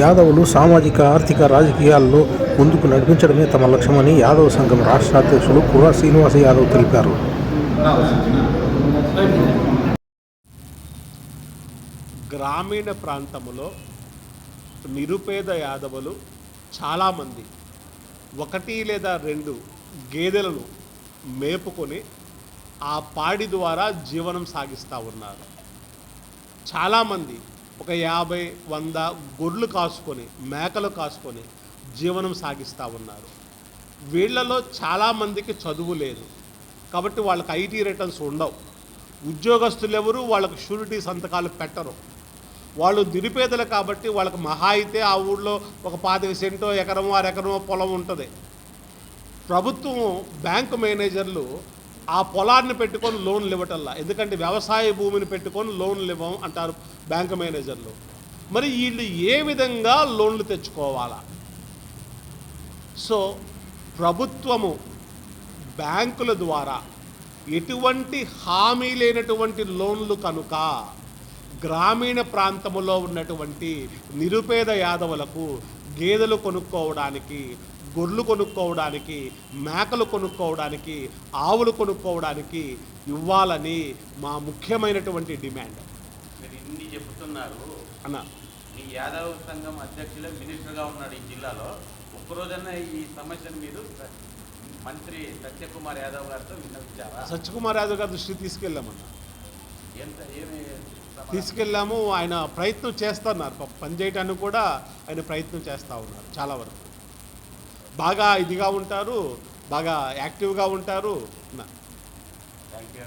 యాదవులు సామాజిక ఆర్థిక రాజకీయాల్లో ముందుకు నడిపించడమే తమ లక్ష్యమని యాదవ సంఘం రాష్ట్ర అధ్యక్షులు కుర్రా శ్రీనివాస యాదవ్ తెలిపారు. గ్రామీణ ప్రాంతంలో నిరుపేద యాదవులు చాలామంది ఒకటి లేదా రెండు గేదెలను మేపుకొని ఆ పాడి ద్వారా జీవనం సాగిస్తూ ఉన్నారు. చాలామంది ఒక యాభై వంద గొర్రెలు కాసుకొని మేకలు కాసుకొని జీవనం సాగిస్తూ ఉన్నారు. వీళ్ళలో చాలామందికి చదువు లేదు. కాబట్టి వాళ్ళకి ఐటీ రిటర్న్స్ ఉండవు. ఉద్యోగస్తులు ఎవరు వాళ్ళకు షూరిటీ సంతకాలు పెట్టరు. వాళ్ళు నిరుపేదలు కాబట్టి వాళ్ళకి మహా అయితే ఆ ఊళ్ళో ఒక పాతిక సెంటో ఎకరమో అరెకరమో పొలం ఉంటుంది. ప్రభుత్వం బ్యాంకు మేనేజర్లు ఆ పొలాన్ని పెట్టుకొని లోన్లు ఇవ్వటల్లా ఎందుకంటే వ్యవసాయ భూమిని పెట్టుకొని లోన్లు ఇవ్వం అంటారు బ్యాంకు మేనేజర్లు. మరి వీళ్ళు ఏ విధంగా లోన్లు తెచ్చుకోవాలా? సో ప్రభుత్వము బ్యాంకుల ద్వారా ఎటువంటి హామీ లేనటువంటి లోన్లు కనుక గ్రామీణ ప్రాంతములో ఉన్నటువంటి నిరుపేద యాదవులకు గేదెలు కొనుక్కోవడానికి గొర్రెలు కొనుక్కోవడానికి మేకలు కొనుక్కోవడానికి ఆవులు కొనుక్కోవడానికి ఇవ్వాలని మా ముఖ్యమైనటువంటి డిమాండ్. మీరు ఇన్ని చెప్తున్నారు. అన్న. ఈ యాదవ్ సంఘం అధ్యక్షులే మినిస్టర్గా ఉన్నాడు ఈ జిల్లాలో. ఒక్కరోజన్నా ఈ సమస్యను మీరు మంత్రి సత్యకుమార్ యాదవ్ గారితో విన్నవించారా? సత్యకుమార్ యాదవ్ గారి దృష్టికి తీసుకెళ్ళామన్నా. ఎంత ఏమి? తీసుకెళ్ళాము ఆయన ప్రయత్నం చేస్తున్నారు పని చేయడానికి కూడా ఆయన ప్రయత్నం చేస్తూ ఉన్నారు చాలా వరకు. బాగా ఇదిగా ఉంటారు బాగా యాక్టివ్గా ఉంటారు. Thank you